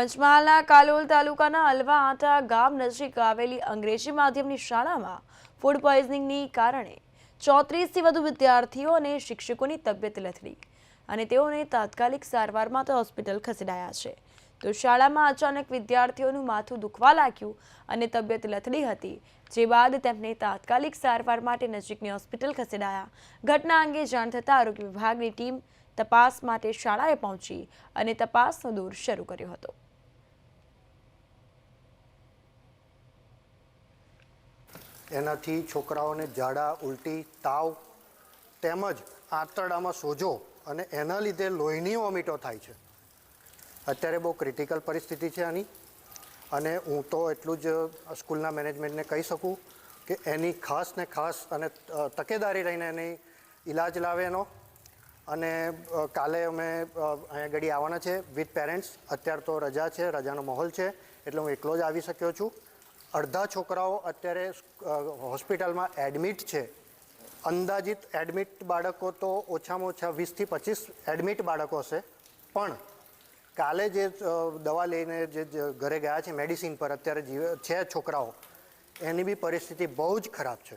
પંચમહાલના કાલોલ તાલુકાના અલવા આટા ગામ નજીક આવેલી અંગ્રેજી માધ્યમની શાળામાં ફૂડ પોઈઝનિંગની કારણે ચોત્રીસથી વધુ વિદ્યાર્થીઓ અને શિક્ષકોની તબિયત લથડી અને તેઓને તાત્કાલિક સારવાર માટે હોસ્પિટલ ખસેડાયા છે. તો શાળામાં અચાનક વિદ્યાર્થીઓનું માથું દુખવા લાગ્યું અને તબિયત લથડી હતી, જે બાદ તેમને તાત્કાલિક સારવાર માટે નજીકની હોસ્પિટલ ખસેડાયા. ઘટના અંગે જાણ થતાં આરોગ્ય વિભાગની ટીમ તપાસ માટે શાળાએ પહોંચી અને તપાસનો દોર શરૂ કર્યો હતો. એનાથી છોકરાઓને ઝાડા ઉલટી, તાવ તેમજ આંતરડામાં સોજો અને એના લીધે લોહીની વોમિટો થાય છે. અત્યારે બહુ ક્રિટિકલ પરિસ્થિતિ છે આની અને હું તો એટલું જ સ્કૂલના મેનેજમેન્ટને કહી શકું કે એની ખાસ ને ખાસ અને તકેદારી રહીને એની ઈલાજ લાવે એનો. અને કાલે અમે અહીંયા ઘડી આવવાના છે વિથ પેરેન્ટ્સ. અત્યારે તો રજા છે, રજાનો માહોલ છે, એટલે હું એકલો જ આવી શક્યો છું. અડધા છોકરાઓ અત્યારે હોસ્પિટલમાં એડમિટ છે. અંદાજિત એડમિટ બાળકો તો ઓછામાં ઓછા વીસથી પચીસ એડમિટ બાળકો હશે. પણ કાલે જે દવા લઈને જે ઘરે ગયા છે મેડિસિન પર અત્યારે જીવે, છે છોકરાઓ, એની બી પરિસ્થિતિ બહુ જ ખરાબ છે.